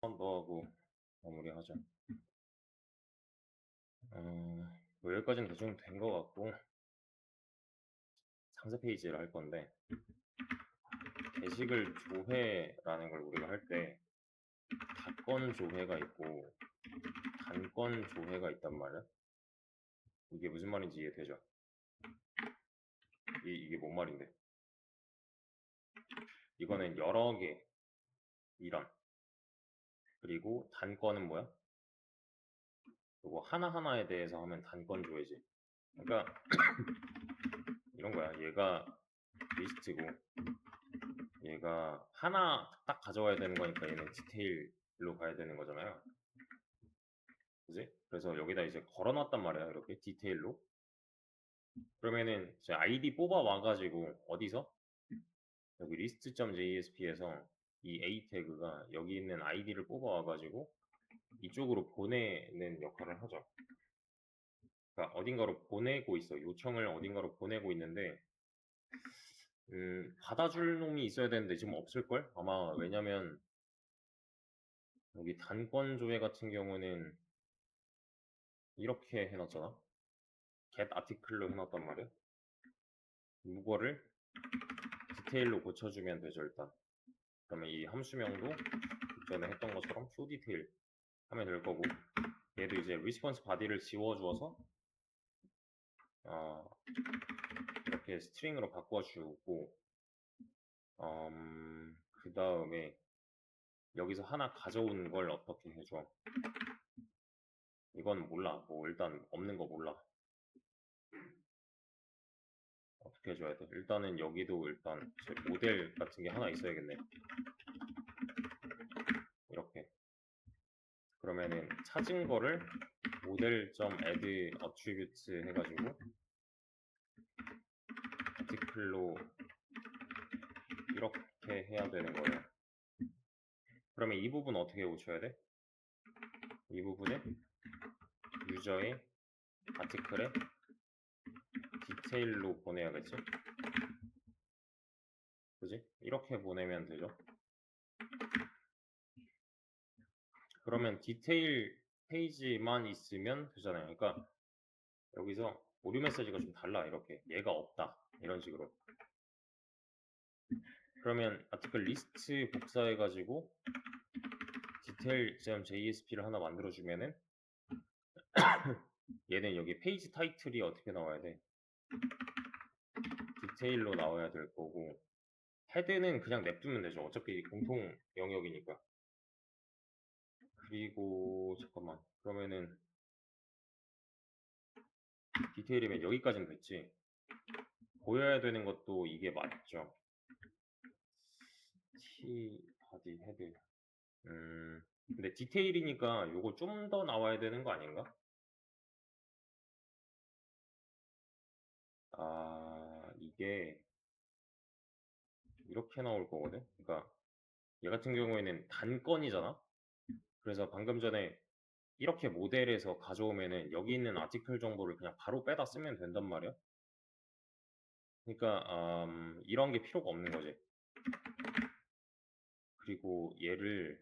더 하고 마무리하자. 어, 뭐 여기까지는 대충 된 것 같고 상세 페이지를 할 건데 게시글 조회라는 걸 우리가 할 때 다건 조회가 있고 단건 조회가 있단 말이야. 이게 무슨 말인지 이해되죠? 이, 이게 뭔 말인데? 이거는 여러 개 이런 그리고 단건은 뭐야? 그거 하나하나에 대해서 하면 단건 조회지. 그러니까 이런 거야. 얘가 리스트고 얘가 하나 딱 가져와야 되는 거니까 얘는 디테일로 가야 되는 거잖아요. 그지? 그래서 여기다 이제 걸어놨단 말이야. 이렇게 디테일로. 그러면은 이제 아이디 뽑아 와가지고 어디서? 여기 list.jsp에서 이 a 태그가 여기 있는 아이디를 뽑아 와 가지고 이쪽으로 보내는 역할을 하죠. 그러니까 어딘가로 보내고 있어. 요청을 어딘가로 보내고 있는데 음, 받아줄 놈이 있어야 되는데 지금 없을걸? 아마 왜냐면 여기 단권 조회 같은 경우는 이렇게 해놨잖아. get article로 해놨단 말이야. 이거를 디테일로 고쳐주면 되죠 일단. 그러면 이 함수명도 전에 했던 것처럼 show detail 하면 될 거고 얘도 이제 response body를 지워주어서 어, 이렇게 스트링으로 바꿔주고 음, 그 다음에 여기서 하나 가져온 걸 어떻게 해줘? 이건 몰라. 뭐 일단 없는 거 몰라 어떻게 해줘야 돼 일단은 여기도 일단 제 모델 같은 게 하나 있어야겠네 이렇게 그러면은 찾은 거를 모델.add attribute 해가지고 아티클로 이렇게 해야 되는 거예요. 그러면 이 부분 어떻게 고쳐야 돼? 이 부분에 유저의 아티클에 디테일로 보내야겠지? 그지? 이렇게 보내면 되죠. 그러면 디테일 페이지만 있으면 되잖아요. 그러니까 여기서 오류 메시지가 좀 달라 이렇게 얘가 없다 이런 식으로 그러면 아티클 리스트 복사해 가지고 디테일.jsp를 하나 만들어 주면은 얘는 여기 페이지 타이틀이 어떻게 나와야 돼 디테일로 나와야 될 거고 헤드는 그냥 냅두면 되죠. 어차피 공통 영역이니까. 그리고 잠깐만. 그러면은 디테일이면 여기까지는 됐지? 보여야 되는 것도 이게 맞죠? T 바디 헤드. 음. 근데 디테일이니까 요거 좀 더 나와야 되는 거 아닌가? 아 이게 이렇게 나올 거거든 그러니까 얘 같은 경우에는 단건이잖아 그래서 방금 전에 이렇게 모델에서 가져오면은 여기 있는 아티클 정보를 그냥 바로 빼다 쓰면 된단 말이야. 그러니까 음, 이런 게 필요가 없는 거지. 그리고 얘를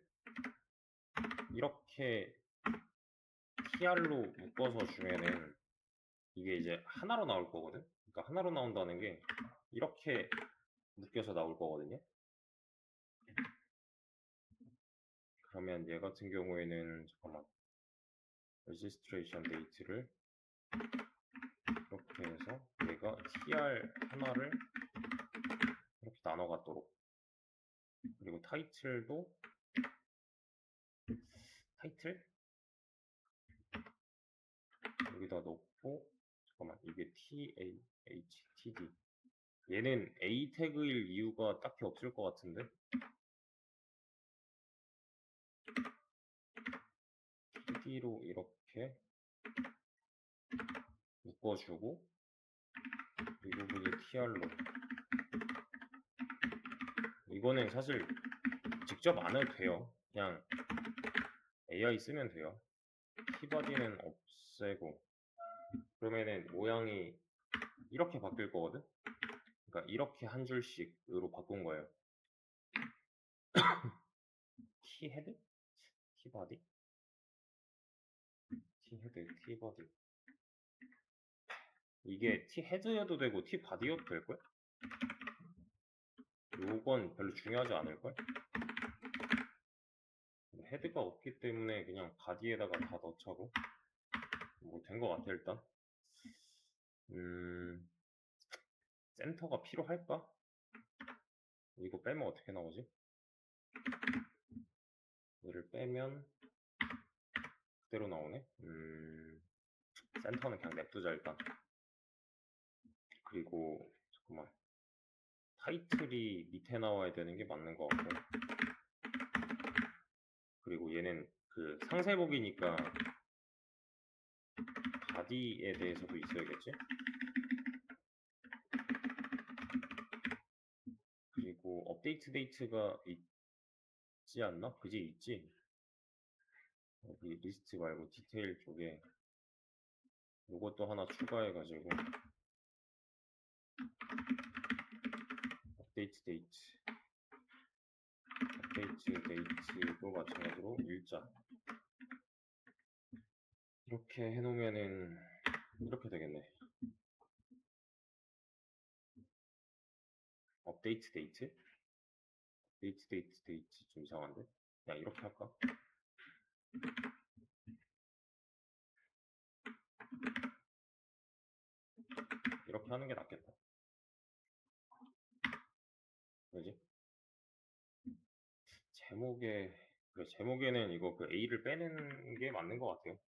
이렇게 TR로 묶어서 주면은 이게 이제 하나로 나올 거거든. 그러니까 하나로 나온다는 게 이렇게 묶여서 나올 거거든요. 그러면 얘 같은 경우에는 잠깐만 registration date를 이렇게 해서 얘가 tr 하나를 이렇게 나눠 갖도록 그리고 타이틀도 타이틀 여기다 넣고 잠깐만 이게 t a h t d. 얘는 a 태그일 이유가 딱히 없을 것 같은데? Td로 이렇게 묶어주고 이 부분이 tr로. 이거는 사실 직접 안 해도 돼요. 그냥 AI 쓰면 돼요. 키바디는 없애고. 그러면은 모양이 이렇게 바뀔 거거든 그러니까 이렇게 한 줄씩으로 바꾼 거예요 키 헤드? T바디? T헤드, T바디. 이게 T헤드여도 되고 T바디여도 될걸? 요건 별로 중요하지 않을걸? 헤드가 없기 때문에 그냥 바디에다가 다 넣자고 뭐 된 것 같아 일단 음 센터가 필요할까? 이거 빼면 어떻게 나오지? 얘를 빼면 그대로 나오네 음 센터는 그냥 냅두자 일단 그리고 잠깐만 타이틀이 밑에 나와야 되는 게 맞는 것 같고 그리고 얘는 그 상세복이니까 바디에 대해서도 있어야겠지? 그리고 업데이트 데이트가 있지 않나? 그지 있지? 여기 리스트 말고 디테일 쪽에 이것도 하나 추가해가지고 업데이트 데이트 업데이트 데이트도 마찬가지로 일자 이렇게 해놓으면은 이렇게 되겠네. 업데이트 데이트 업데이트 데이트 데이트 좀 이상한데? 그냥 이렇게 할까? 이렇게 하는 게 낫겠다. 그지? 제목에 그래 제목에는 이거 그 A를 빼는 게 맞는 것 같아요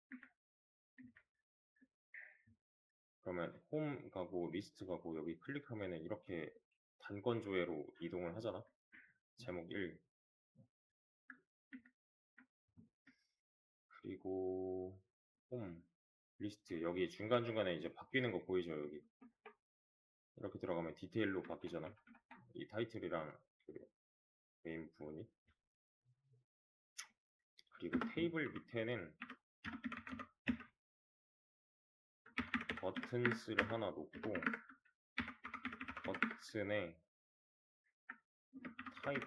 그러면 홈 가고 리스트 가고 여기 클릭하면은 이렇게 단권 조회로 이동을 하잖아? 제목 1 그리고 홈 리스트. 여기 중간중간에 이제 바뀌는 거 보이죠 여기? 이렇게 들어가면 디테일로 바뀌잖아. 이 타이틀이랑 그 메인 부분이. 그리고 테이블 밑에는 버튼스를 하나 놓고 버튼에 타입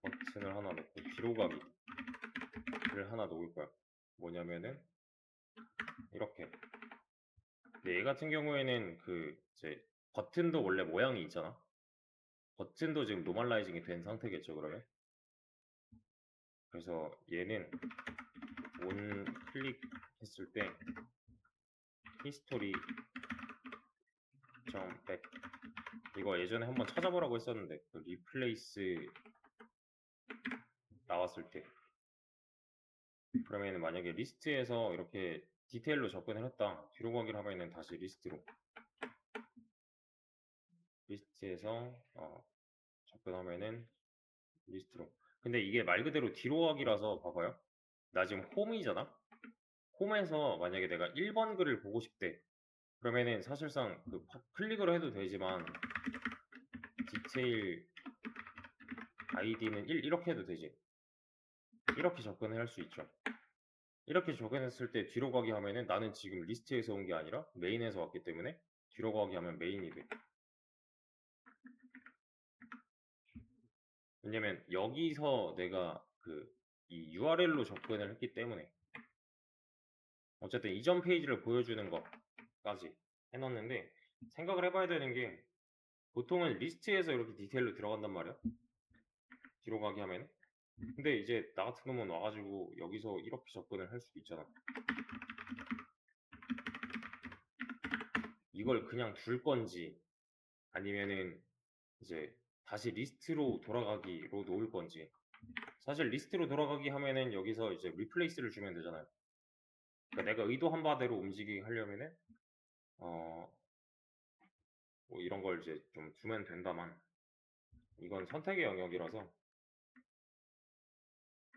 버튼을 하나 놓고 뒤로 가기를 하나 놓을 거야. 뭐냐면은 이렇게. 얘 같은 경우에는 그 이제 버튼도 원래 모양이 있잖아? 버튼도 지금 노멀라이징이 된 상태겠죠 그러면? 그래서 얘는 온 클릭 했을 때 히스토리 점백. 이거 예전에 한번 찾아보라고 했었는데 그 리플레이스 나왔을 때. 그러면 만약에 리스트에서 이렇게 디테일로 접근을 했다. 뒤로 가기를 하면은 다시 리스트로. 리스트에서 어, 접근하면은 리스트로. 근데 이게 말 그대로 뒤로 가기라서 봐봐요. 나 지금 홈이잖아 홈에서 만약에 내가 1번 글을 보고 싶대. 그러면은 사실상 그 클릭을 해도 되지만 디테일 아이디는 1 이렇게 해도 되지. 이렇게 접근을 할 수 있죠. 이렇게 접근했을 때 뒤로 가기 하면은 나는 지금 리스트에서 온 게 아니라 메인에서 왔기 때문에 뒤로 가기 하면 메인이 돼. 왜냐면 여기서 내가 그 이 URL로 접근을 했기 때문에 어쨌든 이전 페이지를 보여주는 것까지 해놨는데 생각을 해봐야 되는 게 보통은 리스트에서 이렇게 디테일로 들어간단 말이야. 뒤로 가기 하면 근데 이제 나 같은 놈은 와가지고 여기서 이렇게 접근을 할 수도 있잖아. 이걸 그냥 둘 건지 아니면은 이제 다시 리스트로 돌아가기로 놓을 건지. 사실 리스트로 돌아가기 하면은 여기서 이제 리플레이스를 주면 되잖아요 그러니까 내가 의도한 바대로 움직이게 하려면은 어, 뭐 이런 걸 이제 좀 두면 된다만 이건 선택의 영역이라서.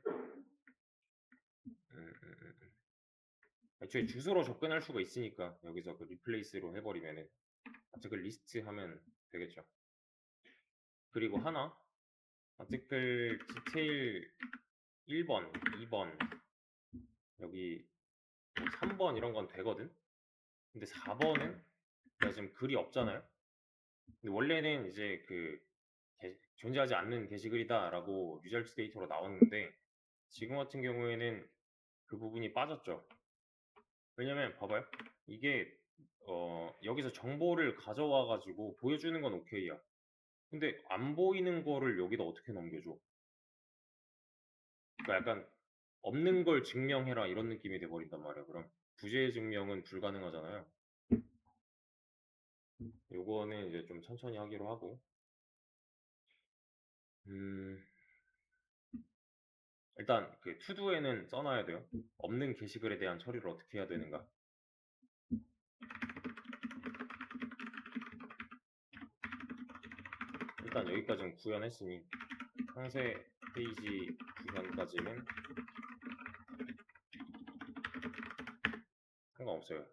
음, 음, 음, 음. 애초에 주소로 접근할 수가 있으니까 여기서 그 리플레이스로 해버리면은 아티클 리스트 하면 되겠죠. 그리고 하나 아티클 디테일 1번, 2번. 여기 뭐 3번 이런 건 되거든 근데 4번은 내가 지금 글이 없잖아요 근데 원래는 이제 그 게- 존재하지 않는 게시글이다라고 리절트 데이터로 나왔는데 지금 같은 경우에는 그 부분이 빠졌죠. 왜냐면 봐봐요. 이게 어, 여기서 정보를 가져와 가지고 보여주는 건 오케이야. 근데 안 보이는 거를 여기다 어떻게 넘겨줘? 그러니까 약간 없는 걸 증명해라 이런 느낌이 돼 버린단 말이야. 그럼 부재 증명은 불가능하잖아요. 요거는 이제 좀 천천히 하기로 하고 음 일단 그 투두에는 써놔야 돼요. 없는 게시글에 대한 처리를 어떻게 해야 되는가. 일단 여기까지는 구현했으니 상세 페이지 구현까지는 상관없어요.